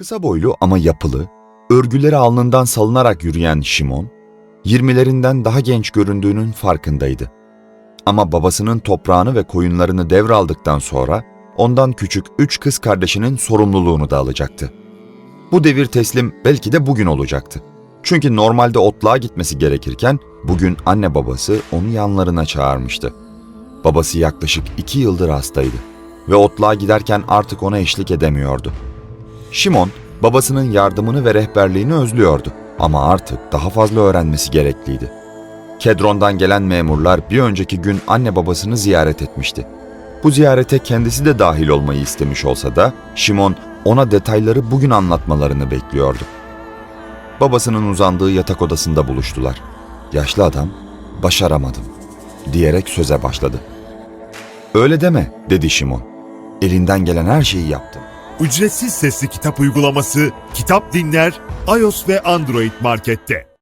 Kısa boylu ama yapılı, örgüleri alnından salınarak yürüyen Şimon, 20'lerinden daha genç göründüğünün farkındaydı. Ama babasının toprağını ve koyunlarını devraldıktan sonra ondan küçük üç kız kardeşinin sorumluluğunu da alacaktı. Bu devir teslim belki de bugün olacaktı. Çünkü normalde otluğa gitmesi gerekirken bugün anne babası onu yanlarına çağırmıştı. Babası yaklaşık iki yıldır hastaydı ve otluğa giderken artık ona eşlik edemiyordu. Şimon, babasının yardımını ve rehberliğini özlüyordu ama artık daha fazla öğrenmesi gerekliydi. Kedron'dan gelen memurlar bir önceki gün anne babasını ziyaret etmişti. Bu ziyarete kendisi de dahil olmayı istemiş olsa da Şimon ona detayları bugün anlatmalarını bekliyordu. Babasının uzandığı yatak odasında buluştular. Yaşlı adam, başaramadım diyerek söze başladı. Öyle deme dedi Şimon. Elinden gelen her şeyi yaptım. Ücretsiz sesli kitap uygulaması Kitap Dinler iOS ve Android Market'te.